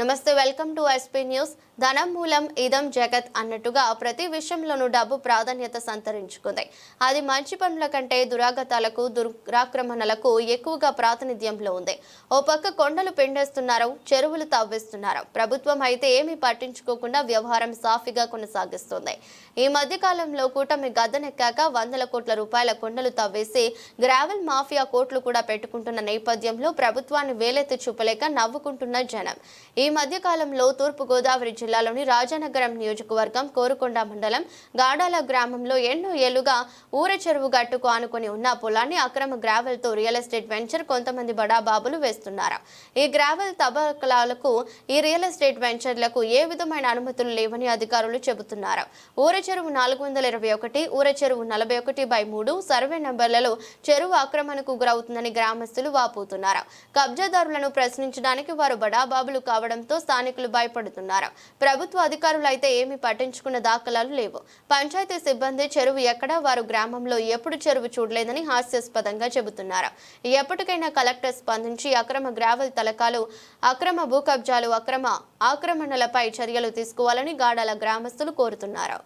నమస్తే welcome to SP news. ధనం మూలం ఇదం జగత్ అన్నట్టుగా ప్రతి విషయంలోనూ డబ్బు ప్రాధాన్యత సంతరించుకుంది. అది మంచి పనుల కంటే దురాగతాలకు దురాక్రమణలకు ఎక్కువగా ప్రాతినిధ్యంలో ఉంది. ఓ పక్క కొండలు పిండేస్తున్నారు చెరువులు తవ్విస్తున్నారు. ప్రభుత్వం అయితే ఏమీ పట్టించుకోకుండా వ్యవహారం సాఫీగా కొనసాగిస్తుంది. ఈ మధ్య కాలంలో కూటమి గద్దెనెక్కాక వందల కోట్ల రూపాయల కొండలు తవ్వేసి గ్రావెల్ మాఫియా కోట్లు కూడా పెట్టుకుంటున్న నేపథ్యంలో ప్రభుత్వాన్ని వేలెత్తి చూపలేక నవ్వుకుంటున్న జనం. ఈ మధ్య కాలంలో తూర్పు గోదావరి జిల్లాలోని రాజానగరం నియోజకవర్గం కోరుకొండ మండలం గాడాల గ్రామంలో ఎన్నో ఏళ్ళుగా ఊర చెరువు గట్టుకు ఆనుకొని ఉన్న పొలాన్ని అక్రమ గ్రావెల్తో రియల్ ఎస్టేట్ వెంచర్ కొంతమంది బడాబాబులు వేస్తున్నారు. ఈ గ్రావెల్ తబకలాలకు ఈ రియల్ ఎస్టేట్ వెంచర్లకు ఏ విధమైన అనుమతులు లేవని అధికారులు చెబుతున్నారు. ఊర చెరువు నాలుగు వందల ఇరవై ఒకటి ఊర చెరువు నలభై ఒకటి బై మూడు సర్వే నంబర్లలో చెరువు ఆక్రమణకు గురవుతుందని గ్రామస్తులు వాపోతున్నారు. కబ్జాదారులను ప్రశ్నించడానికి వారు బడాబాబులు కావడం కావడంతో స్థానికులు భయపడుతున్నారు. ప్రభుత్వ అధికారులు అయితే ఏమీ పట్టించుకున్న దాఖలాలు లేవు. పంచాయతీ సిబ్బంది చెరువు ఎక్కడా వారు గ్రామంలో ఎప్పుడు చెరువు చూడలేదని హాస్యాస్పదంగా చెబుతున్నారు. ఎప్పటికైనా కలెక్టర్ స్పందించి అక్రమ గ్రావెల్ తలకాలు అక్రమ భూ కబ్జాలు అక్రమ ఆక్రమణలపై చర్యలు తీసుకోవాలని గాడాల గ్రామస్తులు కోరుతున్నారు.